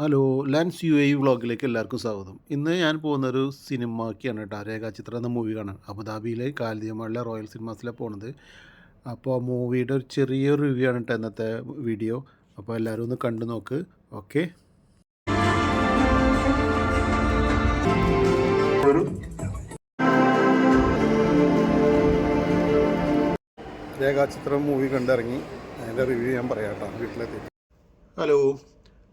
Hello lance U A വ്ളോഗിലേക്ക് എല്ലാവർക്കും സ്വാഗതം. ഇന്ന് ഞാൻ പോകുന്നൊരു സിനിമയ്ക്കാണ് കേട്ടോ. രേഖാചിത്രം എന്ന മൂവി കാണാൻ. അബുദാബിയിലെ കാലിയമാളിലെ റോയൽ സിനിമാസിലാണ് പോണത്. അപ്പോൾ മൂവിയുടെ ഒരു ചെറിയൊരു റിവ്യൂ ആണ് കേട്ടോ ഇന്നത്തെ വീഡിയോ അപ്പോൾ എല്ലാവരും ഒന്ന് കണ്ടു നോക്ക്. ഓക്കെ രേഖാചിത്രം മൂവി കണ്ടിറങ്ങി. അതിന്റെ റിവ്യൂ ഞാൻ പറയാം കേട്ടോ. വീട്ടിലെത്തി. ഹലോ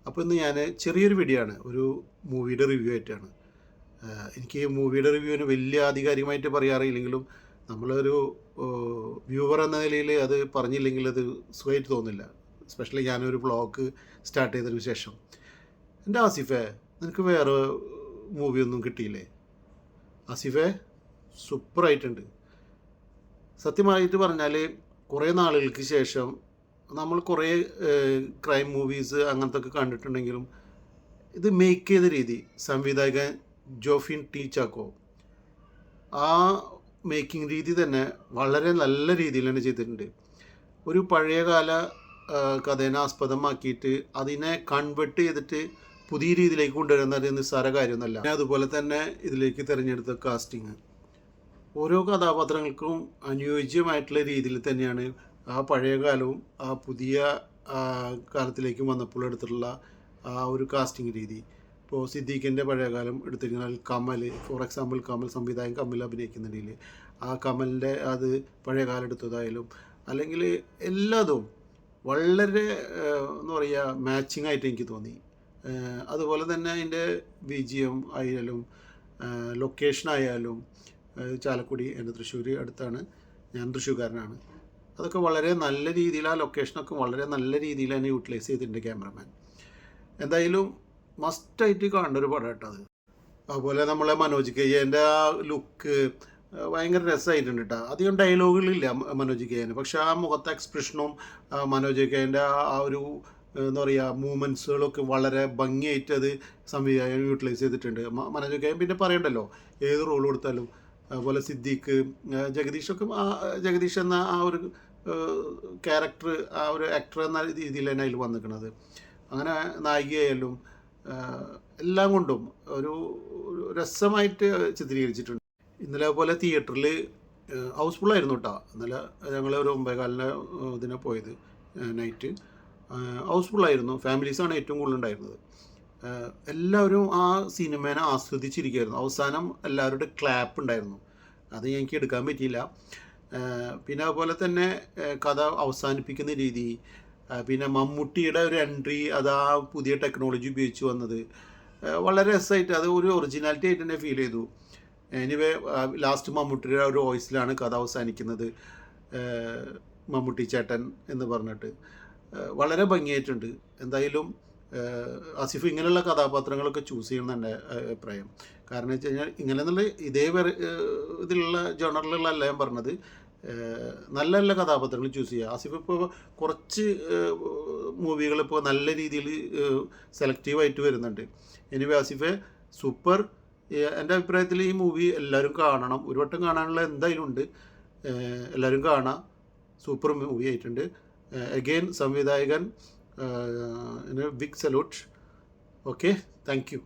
അപ്പോൾ ഇന്ന് ഞാൻ ചെറിയൊരു വീഡിയോ ആണ്. ഒരു മൂവിയുടെ റിവ്യൂ ആയിട്ടാണ്. എനിക്ക് മൂവിയുടെ റിവ്യൂവിന് വലിയ ആധികാരികമായിട്ട് പറയാറില്ലെങ്കിലും നമ്മളൊരു വ്യൂവർ എന്ന നിലയിൽ അത് പറഞ്ഞില്ലെങ്കിൽ അത് സുഖമായിട്ട് തോന്നില്ല. സ്പെഷ്യലി ഞാനൊരു ബ്ലോഗ് സ്റ്റാർട്ട് ചെയ്തതിന് ശേഷം. എന്റെ ആസിഫേ നിനക്ക് വേറെ മൂവിയൊന്നും കിട്ടിയില്ലേ? ആസിഫേ സൂപ്പറായിട്ടുണ്ട് സത്യമായിട്ട് പറഞ്ഞാൽ കുറേ നാളുകൾക്ക് ശേഷം നമ്മൾ കുറേ ക്രൈം മൂവീസ് അങ്ങനത്തെ ഒക്കെ കണ്ടിട്ടുണ്ടെങ്കിലും ഇത് മേക്ക് ചെയ്ത രീതി സംവിധായകൻ ജോഫിൻ ടി ചാക്കോ ആ മേക്കിംഗ് രീതി തന്നെ വളരെ നല്ല രീതിയിൽ തന്നെ ചെയ്തിട്ടുണ്ട്. ഒരു പഴയകാല കഥേനെ ആസ്പദമാക്കിയിട്ട് അതിനെ കൺവെർട്ട് ചെയ്തിട്ട് പുതിയ രീതിയിലേക്ക് കൊണ്ടുവരുന്നത് നിസ്സാര കാര്യമൊന്നുമല്ല. അതുപോലെ തന്നെ ഇതിലേക്ക് തിരഞ്ഞെടുത്ത കാസ്റ്റിങ് ഓരോ കഥാപാത്രങ്ങൾക്കും അനുയോജ്യമായിട്ടുള്ള രീതിയിൽ തന്നെയാണ് ആ പഴയ കാലവും ആ പുതിയ കാലത്തിലേക്കും വന്നപ്പോൾ എടുത്തിട്ടുള്ള ആ ഒരു കാസ്റ്റിംഗ് രീതി. ഇപ്പോൾ സിദ്ദീഖിന്റെ പഴയ കാലം എടുത്തിരിക്കണാൽ കമൽ. ഫോർ എക്സാമ്പിൾ കമൽ സംവിധായകൻ കമൽ അഭിനയിക്കുന്നുണ്ടെങ്കിൽ ആ കമലിന്റെ അത് പഴയ കാലം എടുത്തതായാലും അല്ലെങ്കിൽ എല്ലാതും വളരെ എന്ന് പറയുക മാച്ചിങ് ആയിട്ട് എനിക്ക് തോന്നി. അതുപോലെ തന്നെ അതിന്റെ എം ആയാലും ലൊക്കേഷൻ ആയാലും ചാലക്കുടി എന്റെ തൃശ്ശൂർ അടുത്താണ്. ഞാൻ തൃശ്ശൂർക്കാരനാണ്. അതൊക്കെ വളരെ നല്ല രീതിയിൽ ആ ലൊക്കേഷനൊക്കെ വളരെ നല്ല രീതിയിൽ തന്നെ യൂട്ടിലൈസ് ചെയ്തിട്ടുണ്ട് ക്യാമറമാൻ എന്തായാലും മസ്റ്റായിട്ട് കാണേണ്ട ഒരു പടം അത്. അതുപോലെ നമ്മളെ മനോജ് കയ്യേന്റെ ആ ലുക്ക് ഭയങ്കര രസമായിട്ടുണ്ട് കേട്ടോ അധികം ഡയലോഗുകളില്ല മനോജ് കയ്യന്. പക്ഷെ ആ മുഖത്തെ എക്സ്പ്രഷനും മനോജ് കയ്യന്റെ ആ ഒരു എന്താ പറയുക മൂമെന്റ്സുകളൊക്കെ വളരെ ഭംഗിയായിട്ട് അത് സംവിധായകൻ യൂട്ടിലൈസ് ചെയ്തിട്ടുണ്ട്. മനോജ് കയ്യൻ പിന്നെ പറയണ്ടല്ലോ ഏത് റോൾ കൊടുത്താലും. അതുപോലെ സിദ്ദീഖ് ജഗദീഷൊക്കെ ജഗദീഷ് എന്ന ആ ഒരു ക്യാരക്ടർ ആ ഒരു ആക്ടർ എന്ന രീതിയിൽ തന്നെ അതിൽ വന്നിരിക്കുന്നത് അങ്ങനെ നായികയായാലും എല്ലാം കൊണ്ടും ഒരു രസമായിട്ട് ചിത്രീകരിച്ചിട്ടുണ്ട്. ഇന്നലെ പോലെ തിയേറ്ററിൽ ഹൗസ്ഫുൾ ആയിരുന്നു കേട്ടോ ഇന്നലെ ഞങ്ങൾ ഒരു ഒമ്പേകാലിന് ഇതിനെ പോയത് നൈറ്റ് ഹൗസ്ഫുൾ ആയിരുന്നു. ഫാമിലീസാണ് ഏറ്റവും കൂടുതൽ ഉണ്ടായിരുന്നത്. എല്ലാവരും ആ സിനിമേനെ ആസ്വദിച്ചിരിക്കുകയായിരുന്നു അവസാനം എല്ലാവരുടെ ക്ലാപ്പ് ഉണ്ടായിരുന്നു. അത് എനിക്ക് എടുക്കാൻ പറ്റിയില്ല. പിന്നെ അതുപോലെ തന്നെ കഥ അവസാനിപ്പിക്കുന്ന രീതി. പിന്നെ മമ്മൂട്ടിയുടെ ഒരു എൻട്രി അത് ആ പുതിയ ടെക്നോളജി ഉപയോഗിച്ച് വന്നത്. വളരെ രസമായിട്ട് അത് ഒരു ഒറിജിനാലിറ്റി ആയിട്ട് തന്നെ ഫീൽ ചെയ്തു. എനിവേ ലാസ്റ്റ് മമ്മൂട്ടിയുടെ ഒരു വോയിസിലാണ് കഥ അവസാനിക്കുന്നത് മമ്മൂട്ടി ചേട്ടൻ എന്ന് പറഞ്ഞിട്ട്. വളരെ ഭംഗിയായിട്ടുണ്ട്. എന്തായാലും ആസിഫ് ഇങ്ങനെയുള്ള കഥാപാത്രങ്ങളൊക്കെ ചൂസ് ചെയ്യണം എന്റെ അഭിപ്രായം. കാരണം വെച്ച് കഴിഞ്ഞാൽ ഇങ്ങനെ എന്നുള്ള ഇതേ ഇതിലുള്ള ജോണറിലുള്ള ഞാൻ പറഞ്ഞത്. നല്ല നല്ല കഥാപാത്രങ്ങൾ ചൂസ് ചെയ്യുക. ആസിഫ് ഇപ്പോൾ കുറച്ച് മൂവികൾ ഇപ്പോൾ നല്ല രീതിയിൽ സെലക്റ്റീവായിട്ട് വരുന്നുണ്ട്. ഇനി ആസിഫെ സൂപ്പർ. എന്റെ അഭിപ്രായത്തിൽ ഈ മൂവി എല്ലാവരും കാണണം. ഒരു വട്ടം കാണാനുള്ള എന്തായാലും ഉണ്ട് എല്ലാവരും കാണാം. സൂപ്പർ മൂവി ആയിട്ടുണ്ട്. അഗെയിൻ സംവിധായകൻ big salute okay thank you